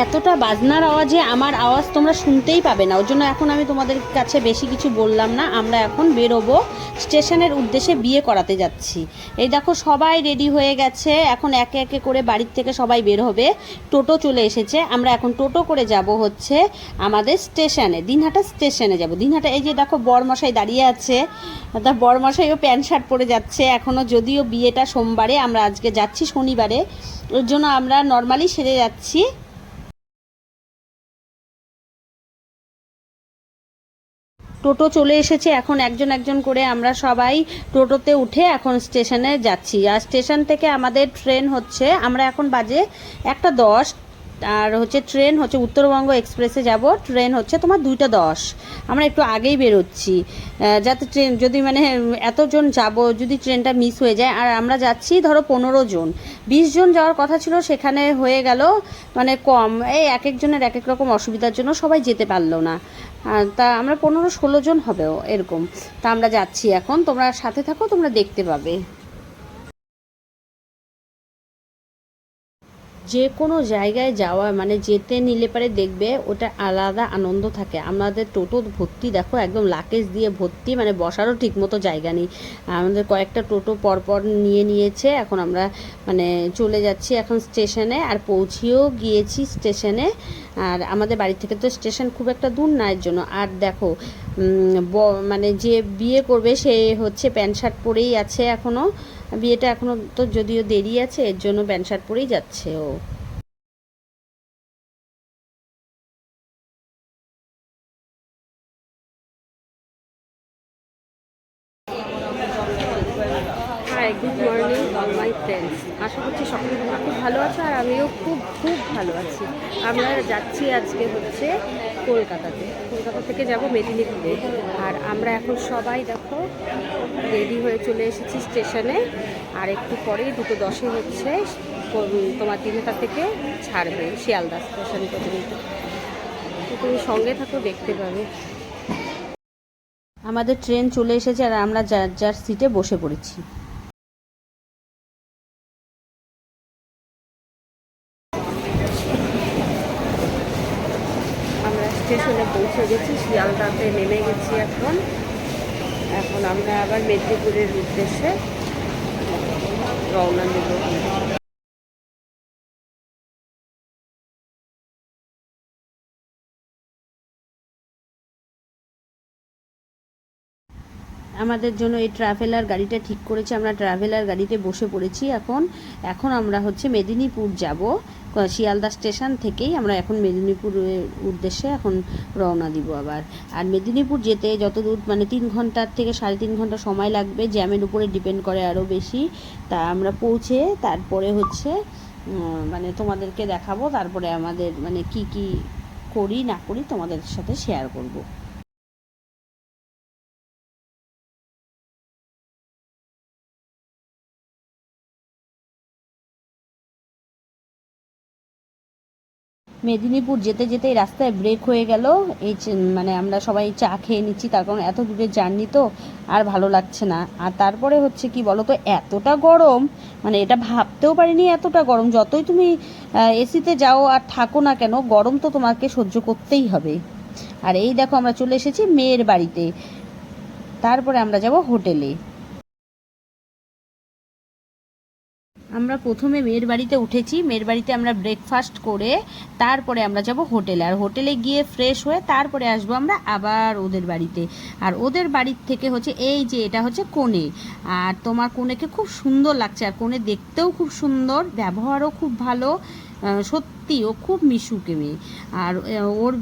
এতটা বাজনার আওয়াজে আমার আওয়াজ তোমরা শুনতেই পাবে না। ওর জন্য এখন আমি তোমাদের কাছে বেশি কিছু বললাম না। আমরা এখন বেরোবো স্টেশনের উদ্দেশ্যে বিয়ে করাতে যাচ্ছি। এই দেখো, সবাই রেডি হয়ে গেছে। এখন একে একে করে বাড়ির থেকে সবাই বের হবে। টোটো চলে এসেছে। আমরা এখন টোটো করে যাব হচ্ছে আমাদের স্টেশনে, দিনহাটা স্টেশনে যাব। দিনহাটা, এই যে দেখো, বরমশাই দাঁড়িয়ে আছে। তা বরমশাইও প্যান্ট শার্ট পরে যাচ্ছে। এখনও যদিও বিয়েটা সোমবারে, আমরা আজকে যাচ্ছি শনিবারে। ওর জন্য আমরা নর্মালি সেরে যাচ্ছি। টোটো চলে এসেছে। এখন একজন একজন করে আমরা সবাই টোটোতে উঠে এখন স্টেশনে যাচ্ছি। আর স্টেশন থেকে আমাদের ট্রেন হচ্ছে, আমরা এখন বাজে একটা দশ। আর হচ্ছে ট্রেন হচ্ছে উত্তরবঙ্গ এক্সপ্রেসে যাব। ট্রেন হচ্ছে তোমার দুইটা দশ। আমরা একটু আগেই বেরোচ্ছি। যাতে ট্রেন, যদি মানে এতজন যাব, যদি ট্রেনটা মিস হয়ে যায়। আর আমরা যাচ্ছি ধরো পনেরো জন। বিশ জন যাওয়ার কথা ছিল, সেখানে হয়ে গেল মানে কম। এই এক একজনের এক এক রকম অসুবিধার জন্য সবাই যেতে পারল না। তা আমরা পনেরো ষোলো জন হবেও এরকম। তা আমরা যাচ্ছি এখন, তোমরা সাথে থাকো, তোমরা দেখতে পাবে। যে কোনো জায়গায় যাওয়া মানে যেতে নিলে পারে দেখবে ওটা আলাদা আনন্দ থাকে। আমাদের টোটো ভর্তি দেখো, একদম লাকেজ দিয়ে ভর্তি মানে বসারও ঠিকমতো জায়গা নেই। আমাদের কয়েকটা টোটো পরপর নিয়ে নিয়েছে, এখন আমরা মানে চলে যাচ্ছি এখন স্টেশনে আর পৌঁছেও গিয়েছি স্টেশনে। আর আমাদের বাড়ি থেকে তো স্টেশন খুব একটা দূর না এর জন্য। আর দেখো মানে যে বিয়ে করবে সে হচ্ছে প্যান্ট শার্ট পরেই আছে এখনও বিয়েটা এখনও তো যদিও দেরি আছে এর জন্য শার্ট পরেই যাচ্ছে ও hi good morning all my friends আশা করছি সকলে তোমরা খুব ভালো আছো আর আমিও খুব খুব ভালো আছি আমরা যাচ্ছি আজকে হচ্ছে কলকাতাতে। কলকাতা থেকে যাব মেদিনীপুরে। আর আমরা এখন সবাই দেখো রেডি হয়ে চলে এসেছি স্টেশনে। আর একটু পরেই দুটো দশে হচ্ছে তোমার দিনটা থেকে ছাড়বে শিয়ালদা স্টেশন পর্যন্ত। তুমি সঙ্গে থাকো, দেখতে পাবে। আমাদের ট্রেন চলে এসেছে আর আমরা যার যার সিটে বসে পড়েছি। স্টেশনে পৌঁছে গেছি শিয়ালদাতে নেমে গেছি এখন। এখন আমরা আবার মেদিনীপুরের উদ্দেশ্যে রওনা দেব। আমাদের জন্য এই ট্রাভেলার গাড়িটা ঠিক করেছে। আমরা ট্রাভেলার গাড়িতে বসে পড়েছি এখন। এখন আমরা হচ্ছে মেদিনীপুর যাব। শিয়ালদা স্টেশন থেকেই আমরা এখন মেদিনীপুরের উদ্দেশ্যে এখন রওনা দিব আবার। আর মেদিনীপুর যেতে যত দূর মানে তিন ঘণ্টার থেকে সাড়ে তিন ঘণ্টা সময় লাগবে। জ্যামের উপরে ডিপেন্ড করে আরও বেশি। তা আমরা পৌঁছে তারপরে হচ্ছে মানে তোমাদেরকে দেখাবো। তারপরে আমাদের মানে কি কি করি না করি তোমাদের সাথে শেয়ার করব। মেদিনীপুর যেতে যেতে এই রাস্তায় ব্রেক হয়ে গেল। এই মানে আমরা সবাই চা খেয়ে নিচ্ছি, তার কারণ এত দূরের জার্নি তো আর ভালো লাগছে না। আর তারপরে হচ্ছে কি বলো তো, এতটা গরম মানে এটা ভাবতেও পারিনি এতটা গরম। যতই তুমি এসিতে যাও আর থাকো না কেন, গরম তো তোমাকে সহ্য করতেই হবে। আর এই দেখো আমরা চলে এসেছি মেয়ের বাড়িতে। তারপরে আমরা যাব হোটেলে। আমরা প্রথমে মেয়ের বাড়িতে উঠেছি। মেয়ের বাড়িতে আমরা ব্রেকফাস্ট করে তারপরে আমরা যাব হোটেলে। আর হোটেলে গিয়ে ফ্রেশ হয়ে তারপরে আসব আমরা আবার ওদের বাড়িতে। আর ওদের বাড়ির থেকে হচ্ছে এই যে এটা হচ্ছে কোণে। আর তোমার কোণেকে খুব সুন্দর লাগছে। আর কোণে দেখতেও খুব সুন্দর ব্যবহারও খুব ভালো। আহ, সত্যি ও খুব মিশুকে মেয়ে। আর ওর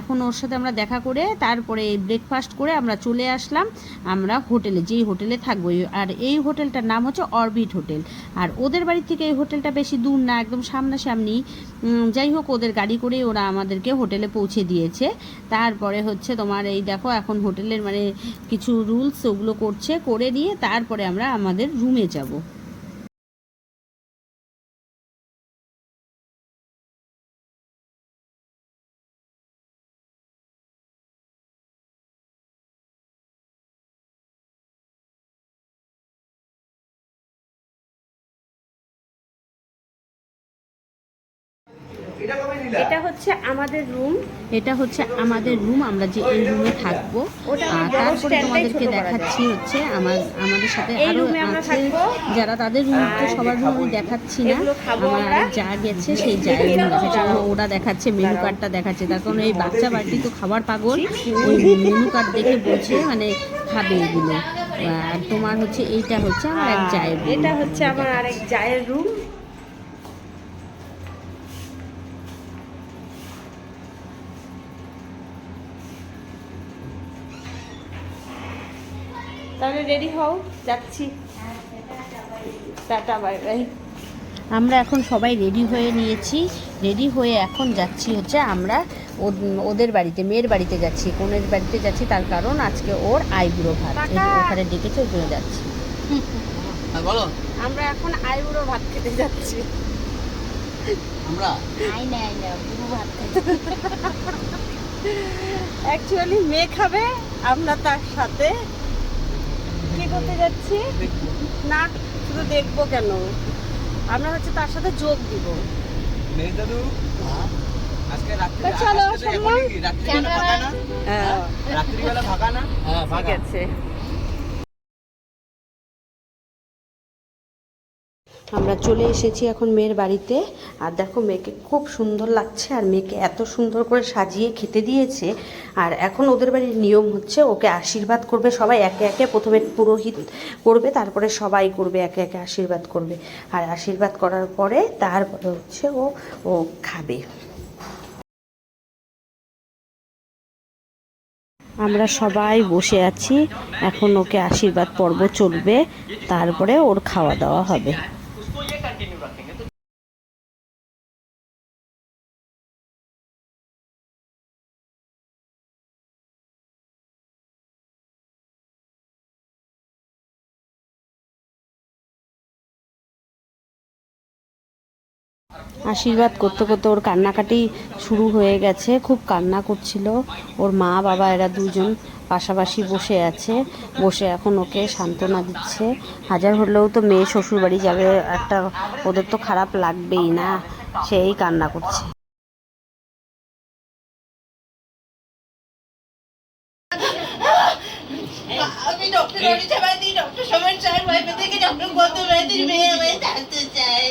এখন ওর সাথে আমরা দেখা করে তারপরে ব্রেকফাস্ট করে আমরা চলে আসলাম আমরা হোটেলে, যেই হোটেলে থাকব। আর এই হোটেলটার নাম হচ্ছে অরবিট হোটেল। আর ওদের বাড়ি থেকে এই হোটেলটা বেশি দূর না, একদম সামনাসামনি। যাই হোক, ওদের গাড়ি করে ওরা আমাদেরকে হোটেলে পৌঁছে দিয়েছে। তারপরে হচ্ছে তোমার এই দেখো, এখন হোটেলের মানে কিছু রুলস ওগুলো করছে, করে নিয়ে তারপরে আমরা আমাদের রুমে যাব। এটা হচ্ছে আমাদের রুম এটা হচ্ছে আমাদের রুম আমরা যে এই রুমে থাকব। আর তারপরে তোমাদেরকে দেখাচ্ছি হচ্ছে আমার আমাদের সাথে এই আরও আছে যারা তাদের রুম তো সবার রুম দেখাচ্ছি না। আমার আমরা। যা গেছে সেই জায়গায় দেখাচ্ছে ওরা দেখাচ্ছে মেনু কার্ডটা দেখাচ্ছে। তার কারণ এই বাচ্চা বাড়ি তো খাবার পাগল। ওই মেনু কার্ড দেখে বলছে মানে খাবে এগুলো। আর তোমার হচ্ছে এইটা হচ্ছে আমার এক জায়ের এটা হচ্ছে আমার আরেক জায়ের রুম তাহলে রেডি হও যাচ্ছি। টাটা বাই বাই আমরা এখন সবাই রেডি হয়ে নিয়েছি। রেডি হয়ে এখন যাচ্ছি হচ্ছে আমরা ওদের বাড়িতে মেয়ের বাড়িতে যাচ্ছি। কোনের বাড়িতে যাচ্ছি তার কারণ আজকে ওর আইবুড়ো ভাত। ওখানে ডেকেছে ওই জন্য যাচ্ছি। হ্যাঁ বলো। আমরা এখন আইবুড়ো ভাত খেতে যাচ্ছি। আমরা? অ্যাকচুয়ালি মেয়ে খাবে আমরা তার সাথে। কি করতে যাচ্ছি। না শুধু দেখব কেন? আমরা হচ্ছে তার সাথে যোগ দিব। দাদু আজকে রাত্রি চলো, রাত্রিবেলা ফাঁকা না? হ্যাঁ। রাত্রিবেলা ফাঁকা হ্যাঁ ঠিক আছে। আমরা চলে এসেছি এখন মেয়ের বাড়িতে। আর দেখো মেয়েকে খুব সুন্দর লাগছে আর মেয়েকে এত সুন্দর করে সাজিয়ে খেতে দিয়েছে। আর এখন ওদের বাড়ির নিয়ম হচ্ছে ওকে আশীর্বাদ করবে, সবাই একে একে প্রথমে পুরোহিত করবে, তারপরে সবাই করবে, একে একে আশীর্বাদ করবে। আর আশীর্বাদ করার পরে তারপরে হচ্ছে ও ও খাবে। আমরা সবাই বসে আছি, এখন ওকে আশীর্বাদ পর্ব চলবে, তারপরে ওর খাওয়া দাওয়া হবে। আশীর্বাদ করতে করতে ওর কান্নাকাটি শুরু হয়ে গেছে, খুব কান্না করছিল। ওর মা, বাবা এরা দুজন পাশাপাশি বসে আছে, বসে এখন ওকে সান্ত্বনা দিচ্ছে। হাজার হলেও তো মেয়ে শ্বশুরবাড়ি যাবে, একটা ওদের তো খারাপ লাগবেই না, সেই কান্না করছে। আমি ডক্টর ব্যাধির মেয়ে আমি জানতে চাই।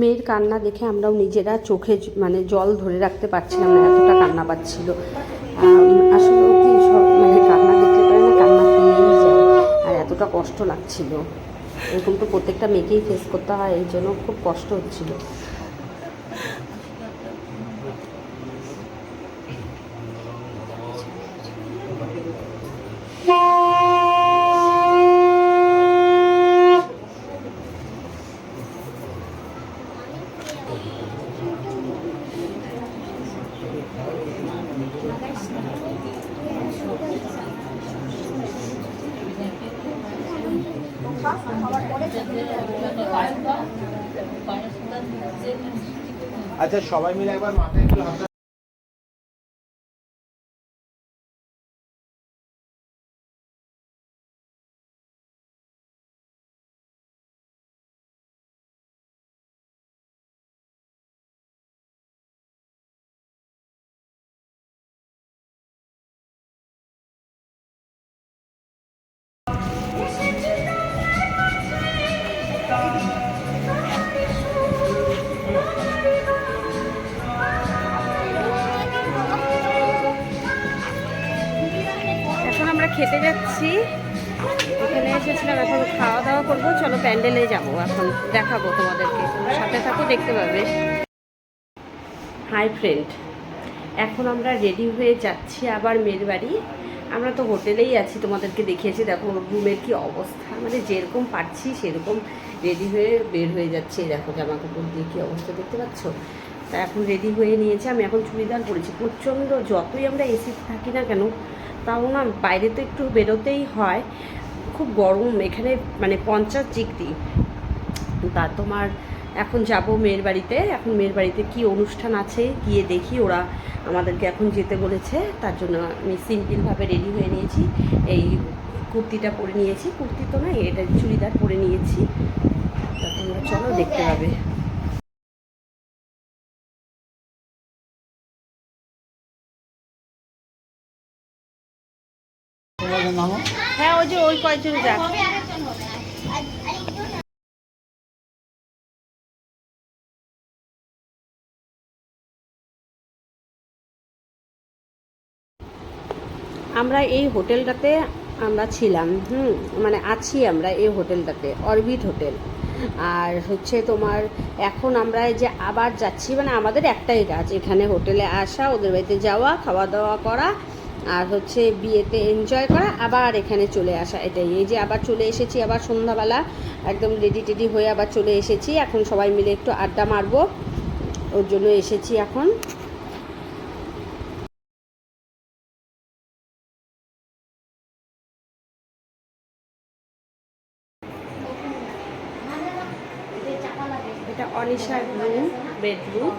মেয়ের কান্না দেখে আমরাও নিজেরা চোখে মানে জল ধরে রাখতে পারছিলাম না এতটা কান্না পাচ্ছিল। আসলে কি সব মানে কান্না দেখতে পারে না, কান্না পেয়েই যায়। আর এতটা কষ্ট লাগছিল। এরকম তো প্রত্যেকটা মেয়েকেই ফেস করতে হয় এই জন্য খুব কষ্ট হচ্ছিল। আচ্ছা সবাই মিলে একবার মাথায় একটু খেতে যাচ্ছি। এখানে এসেছিলাম, এখন খাওয়া দাওয়া করব। চলো প্যান্ডেলে যাব, এখন দেখাবো তোমাদেরকে। সাথে থাকো, দেখতে পাবে। হাই ফ্রেন্ড এখন আমরা রেডি হয়ে যাচ্ছি আবার মেয়ের বাড়ি আমরা তো হোটেলেই আছি, তোমাদেরকে দেখিয়েছি। দেখো, রুমের কি অবস্থা। মানে যেরকম পারছি, সেরকম রেডি হয়ে বের হয়ে যাচ্ছে। দেখো জামা কাপড় দিয়ে কী অবস্থা দেখতে পাচ্ছ? তা এখন রেডি হয়ে নিয়েছে। আমি এখন চুড়িদার পরেছি। প্রচণ্ড, যতই আমরা এসি থাকি না কেন তাও না, বাইরে তো একটু বেরোতেই হয়। খুব গরম, এখানে মানে পঞ্চাশ ডিগ্রি। তা তোমার এখন যাব মেয়ের বাড়িতে, এখন মেয়ের বাড়িতে কি অনুষ্ঠান আছে গিয়ে দেখি, ওরা আমাদেরকে এখন যেতে বলেছে, তার জন্য আমি সিম্পলভাবে রেডি হয়ে নিয়েছি। এই কুর্তিটা পরে নিয়েছি, কুর্তি তো না, এটা চুড়িদার পরে নিয়েছি। তা তোমরা চলো, দেখতে পাবে। হ্যাঁ ওই যে ওই কয়েকজন যাক। আমরা এই হোটেলটাতে আমরা ছিলাম হুম মানে আছি আমরা এই হোটেলটাতে অরবিট হোটেল। আর হচ্ছে তোমার এখন আমরা যে আবার যাচ্ছি মানে আমাদের একটাই কাজ এখানে হোটেলে আসা ওদের বাড়িতে যাওয়া খাওয়া দাওয়া করা আর হচ্ছে বিয়েতে এনজয় করা আবার এখানে চলে আসা এটাই। এই যে আবার চলে এসেছি আবার সন্ধ্যাবেলা একদম রেডি টেডি হয়ে আবার চলে এসেছি। এখন সবাই মিলে একটু আড্ডা মারবো। ওর জন্য এসেছি এখন। এটা অনিশার রুম বেডরুম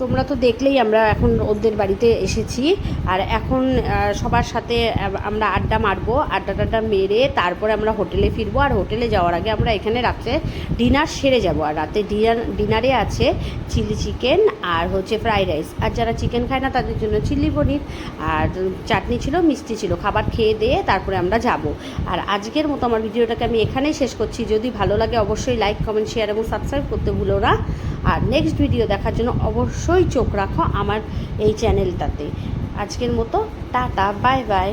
তোমরা তো দেখলেই আমরা এখন ওদের বাড়িতে এসেছি। আর এখন সবার সাথে আমরা আড্ডা মারবো, আড্ডা টাড্ডা মেরে তারপরে আমরা হোটেলে ফিরবো। আর হোটেলে যাওয়ার আগে আমরা এখানে রাত্রে ডিনার সেরে যাব। আর রাতে ডিনার, ডিনারে আছে চিলি চিকেন আর হচ্ছে ফ্রাইড রাইস। আর যারা চিকেন খায় না, তাদের জন্য চিলি পনির। আর চাটনি ছিল, মিষ্টি ছিল। খাবার খেয়ে দিয়ে তারপরে আমরা যাব। আর আজকের মতো আমার ভিডিওটাকে আমি এখানেই শেষ করছি। যদি ভালো লাগে, অবশ্যই লাইক কমেন্ট শেয়ার এবং সাবস্ক্রাইব করতে ভুলো না। আর নেক্সট ভিডিও দেখার জন্য অবশ্যই চোখ রাখো আমার এই চ্যানেলটাতে আজকের মতো, টাটা বাই বাই